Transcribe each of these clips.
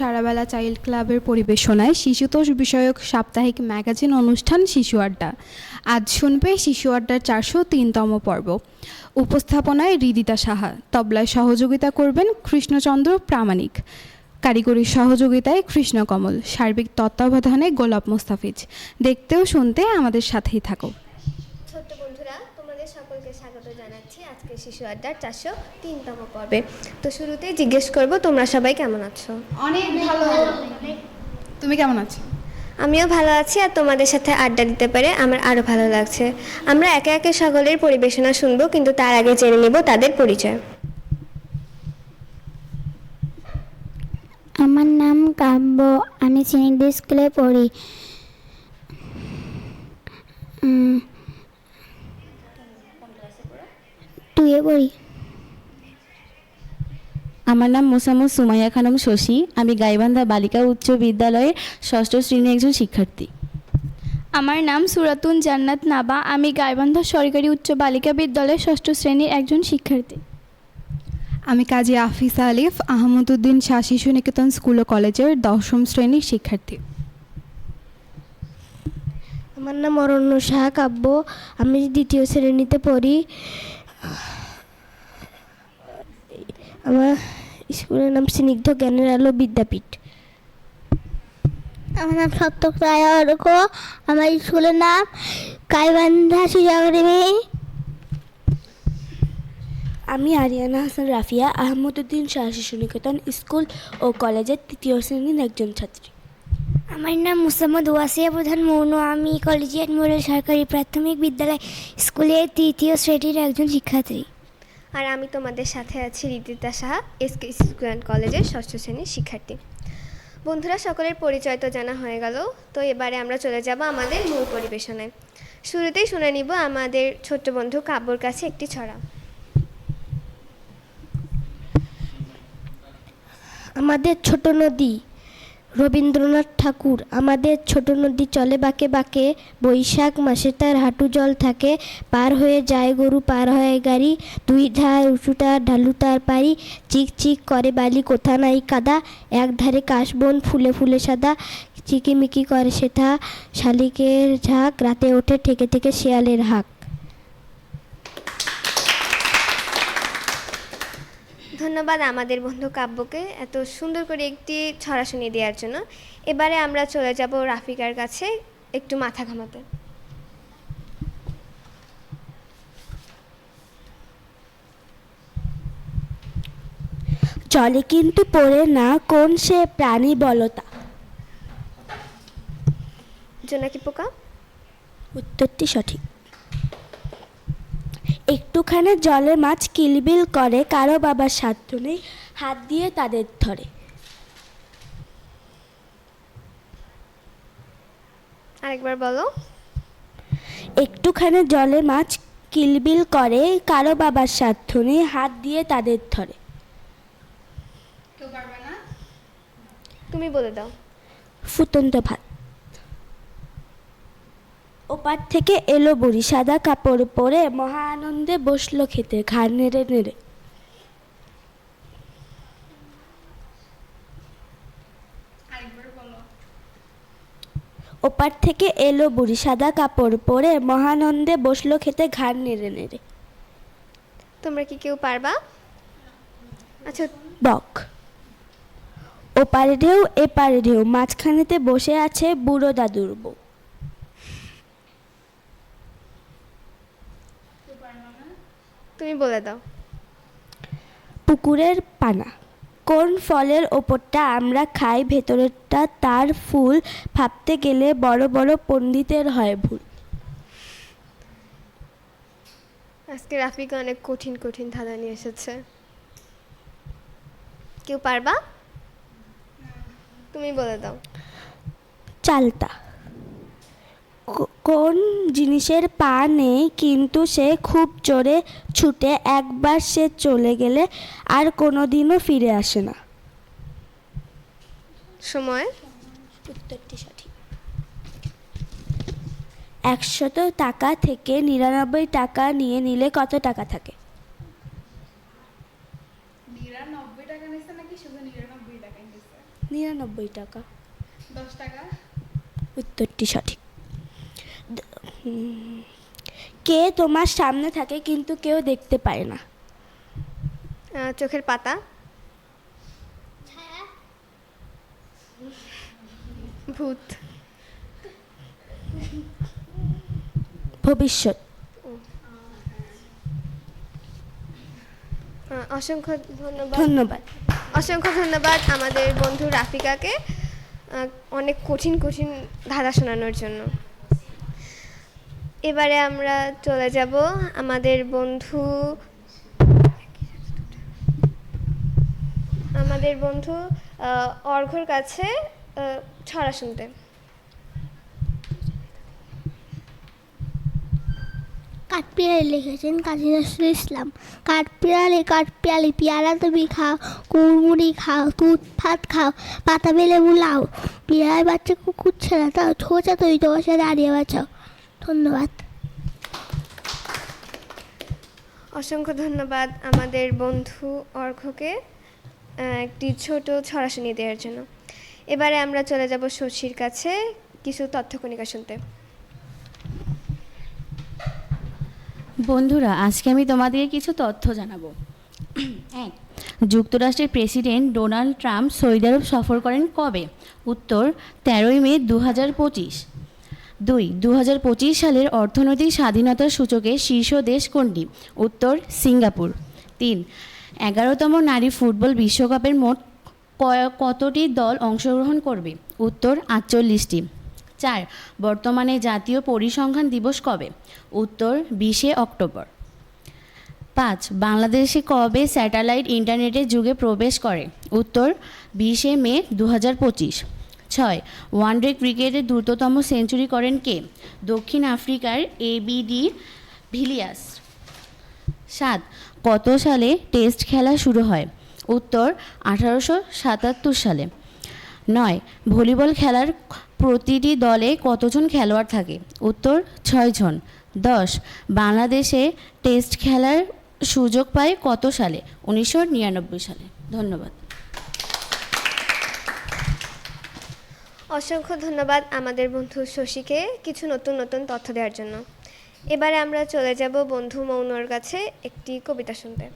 সারাবেলা child ক্লাবের পরিবেশনায় শিশুতোষ বিষয়ক সাপ্তাহিক ম্যাগাজিন অনুষ্ঠান শিশু আড্ডা। আজ শুনবে শিশু আড্ডার চারশো তিনতম পর্ব। উপস্থাপনায় রিদিতা সাহা। তবলায় সহযোগিতা করবেন কৃষ্ণচন্দ্র প্রামাণিক। কারিগরি সহযোগিতায় কৃষ্ণকমল। সার্বিক তত্ত্বাবধানে গোলাপ মোস্তাফিজ। দেখতেও শুনতে আমাদের সাথেই থাকো ছোট্ট বন্ধুরা তোমাদের সকলকে স্বাগত জানাচ্ছি শিশু আড্ডার চারশো তিনতম পর্বে। তো শুরুতেই জিজ্ঞেস করব তোমরা সবাই কেমন আছো? অনেক ভালো। তুমি কেমন আছো? আমিও ভালো আছি আর তোমাদের সাথে আড্ডা দিতে পেরে আমার আরও ভালো লাগছে। আমরা একে একে সকলের পরিবেশনা শুনব কিন্তু তার আগে জেনে নেব তাদের পরিচয়। আমার নাম কাব্য আমি সিনিডি স্কুলে পড়ি। টুয়ে পড়ি। আমার নাম মোসাম্মদ সুমাইয়া খানম শশী। আমি গাইবান্ধা বালিকা উচ্চ বিদ্যালয়ের ষষ্ঠ শ্রেণির একজন শিক্ষার্থী। আমার নাম সুরাতুন জান্নাত নাবা। আমি গাইবান্ধা সরকারি উচ্চ বালিকা বিদ্যালয়ের ষষ্ঠ শ্রেণির একজন শিক্ষার্থী। আমি কাজী আফিসা আলিফ আহমদুদ্দিন শাহ শিশু নিকেতন স্কুল ও কলেজের দশম শ্রেণির শিক্ষার্থী। আমার নাম অরণ্য সাহা কাব্য। আমি দ্বিতীয় শ্রেণীতে পড়ি। আমার স্কুলের নাম স্নিগ্ধ জ্ঞানের আলো বিদ্যাপীঠ। আমার নাম সত্যক রায় অর্ক। আমার স্কুলের নাম কাইবান্ধা শিশু আমি আরিয়ানা হাসান রাফিয়া আহমদুদ্দিন শাহ শিশু নিকেতন স্কুল ও কলেজের তৃতীয় শ্রেণির একজন ছাত্রী। আমার নাম মুসাম্মদ ওয়াসিয়া প্রধান মৌন। আমি কলেজিয়েট মোড়েল সরকারি প্রাথমিক বিদ্যালয় স্কুলের তৃতীয় শ্রেণির একজন শিক্ষার্থী। আর আমি তোমাদের সাথে আছি Ridita Saha, SK school and কলেজের ষষ্ঠ শ্রেণির শিক্ষার্থী। বন্ধুরা, সকলের পরিচয় তো জানা হয়ে গেল, তো এবারে আমরা চলে যাব আমাদের মূল পরিবেশনায়। শুরুতেই শুনে নিব আমাদের ছোট্ট বন্ধু কাব্যর কাছে একটি ছড়া। আমাদের ছোট নদী রবীন্দ্রনাথ ঠাকুর, আমাদের ছোট নদী চলে বাঁকে বাঁকে, বৈশাখ মাসে তার হাঁটু জল থাকে, পার হয়ে যায় গরু, পার হয় গাড়ি, দুই ধার উঁচু তার, ঢালু তার পারি চিক চিক করে বালি, কোথা নাই কাদা, এক ধারে কাশবন ফুলে ফুলে সাদা, চিকিমিকি করে সেথা, শালিকের ঝাঁক, রাতে ওঠে থেকে থেকে শেয়ালের হাঁক। ধন্যবাদ আমাদের বন্ধু কাব্যকে এত সুন্দর করে একটি ছড়া শুনিয়ে দেওয়ার জন্য। এবারে আমরা চলে যাব রাফিকার কাছে একটু মাথা ঘামাতে। জলে কিন্তু পড়ে না কোন সে প্রাণী বলতা? জোনাকি পোকা? উত্তরটি সঠিক। একটুখানি জলে মাছ কিলবিল করে কারও বাবার সাধ্য নেই হাত দিয়ে তাদের ধরে। আরেকবার বলো। একটুখানি জলে মাছ কিলবিল করে কারও বাবার সাধ্য নেই হাত দিয়ে তাদের ধরে। তুমি বলে দাও। ফুটন্ত ভাত। ওপার থেকে এলো বুড়ি সাদা কাপড় পরে মহা আনন্দে বসল খেতে ঘাড় নেড়ে নেড়ে। ওপার থেকে এলো বুড়ি সাদা কাপড় পরে মহানন্দে বসল খেতে ঘাড় নেড়ে নেড়ে। তোমরা কি কেউ পারবা? আচ্ছা। বক। ওপারে ঢেউ এপারে ঢেউ মাঝখানেতে বসে আছে বুড়ো দাদুর বউ। তুমি বলে দাও। পুকুরের পানা। কোন ফলের ওপরটা আমরা খাই ভেতরেরটা তার ফুল। ভাবতে গেলে বড় বড় পণ্ডিতের হয় ভুল। আজকে রাফিকা অনেক কঠিন কঠিন ধাঁধা নিয়ে এসেছে। কেউ পারবা? তুমি বলে দাও। চালতা। কোন জিনিসের পা নেই কিন্তু সে খুব জোরে ছুটে একবার সে চলে গেলে আর কোনোদিনও ফিরে আসে না। সময়? উত্তরটি সঠিক। একশত টাকা থেকে নিরানব্বই টাকা নিয়ে নিলে কত টাকা থাকে? নিরানব্বই টাকা উত্তরটি নাকি কে তোমার সামনে থাকে কিন্তু কেউ দেখতে পায় না। চোখের পাতা। ভূত। ভবিষ্যৎ। অসংখ্য ধন্যবাদ। ধন্যবাদ। অসংখ্য ধন্যবাদ আমাদের বন্ধু রাফিকাকে অনেক কঠিন কঠিন ধারা শোনানোর জন্য। এবারে আমরা চলে যাব আমাদের বন্ধু আমাদের বন্ধু আহ, অর্ঘ্যর কাছে ছড়া শুনতে। কাঠপিয়ালি লিখেছেন কাজী নজরুল ইসলাম। কাঠপিয়ালি কাঠপিয়ালি পেয়ারা তুমি খাও কুড়মুড়ি খাও দুধ ভাত খাও পাতা বেলে বুলাও পিয়ার বাচ্চা কুকুর ছেড়া তাও ছোচা তুই সাথে দাঁড়িয়ে বাঁচাও। ধন্যবাদ। অসংখ্য ধন্যবাদ আমাদের বন্ধু অর্ঘ্যকে আহ, একটি ছোট ছড়া শুনিয়ে দেওয়ার জন্য। এবারে আমরা চলে যাব শশীর কাছে কিছু তথ্যকণিকা শুনতে। বন্ধুরা আজকে আমি তোমাদেরকে কিছু তথ্য জানাব। এক যুক্তরাষ্ট্রের president Donald Trump Saudi Arab সফর করেন কবে? উত্তর তেরোই মে দু হাজার পঁচিশ। দুই দু সালের অর্থনৈতিক স্বাধীনতার সূচকে শীর্ষ দেশ কোনটি? উত্তর, সিঙ্গাপুর। তিন, এগারোতম নারী ফুটবল বিশ্বকাপের মোট কতটি দল অংশগ্রহণ করবে? উত্তর, আটচল্লিশটি। চার, বর্তমানে জাতীয় পরিসংখ্যান দিবস কবে? উত্তর, বিশে অক্টোবর। পাঁচ, বাংলাদেশে কবে স্যাটেলাইট ইন্টারনেটের যুগে প্রবেশ করে? উত্তর, বিশে মে দু হাজার পঁচিশ। ছয়। ওয়ানডে ক্রিকেটে দ্রুততম সেঞ্চুরি করেন কে? দক্ষিণ আফ্রিকার এবিডি ভিলিয়াস। সাত। কত সালে টেস্ট খেলা শুরু হয়? উত্তর, আঠারোশো সাতাত্তর সালে। নয়। ভলিবল খেলার প্রতিটি দলে কতজন খেলোয়াড় থাকে? উত্তর, ছয়জন। দশ। বাংলাদেশে টেস্ট খেলার সুযোগ পায় কত সালে? উনিশশো নিরানব্বই সালে। ধন্যবাদ। অসংখ্য ধন্যবাদ আমাদের বন্ধু শশীকে কিছু নতুন নতুন তথ্য দেওয়ার জন্য। এবারে আমরা চলে যাব বন্ধু মৌনর কাছে একটি কবিতা শুনতে।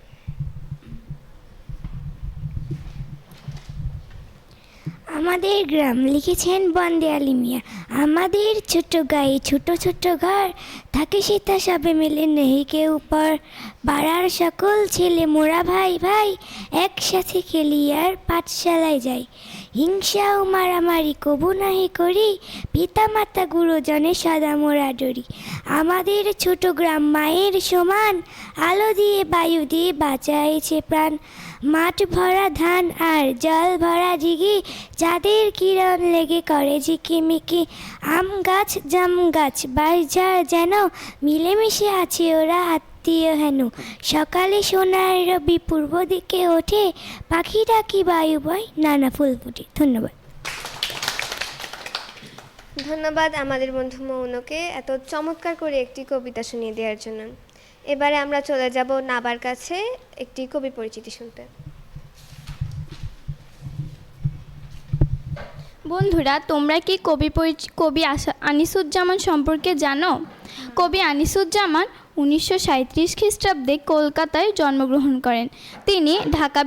আমাদের গ্রাম লিখেছেন বন্দে আলী মিয়া আমাদের ছোট গায়ে ছোট ছোট ঘর, থাকে সীতা সবে মিলে নেই কেউ উপর পাড়ার সকল ছেলে মোরা ভাই ভাই, একসাথে খেলি আর পাঠশালায় যাই। হিংসা ও মারামারি কবু নাহি করি পিতা মাতা গুরুজনে সদা মোরা ডরি। আমাদের ছোট গ্রাম মায়ের সমান, আলো দিয়ে বায়ু দিয়ে বাঁচাইছে প্রাণ। মাঠ ভরা ধান আর জল ভরা দিঘি যাদের কিরণ লেগে করে ঝিকিমিকি। আম গাছ, জাম গাছ বাঁশঝাড় যেন মিলেমিশে আছে ওরা আত্মীয় হেন। সকালে সোনার রবি পূর্ব দিকে ওঠে পাখি ডাকি বায়ু বয়? নানা ফুল ফুটে। ধন্যবাদ। ধন্যবাদ আমাদের বন্ধু মৌনকে এত চমৎকার করে একটি কবিতা শুনিয়ে দেওয়ার জন্য। এবারে আমরা চলে যাব নাবার কাছে একটি কবি পরিচিতি শুনতে। বন্ধুরা, তোমরা কি কবি কবি আনিসুজ্জামান সম্পর্কে জানো? কবি আনিসুজ্জামান উনিশশো সাঁত্রিশ খ্রিস্টাব্দে কলকাতায় জন্মগ্রহণ করেন। তিনি ঢাকা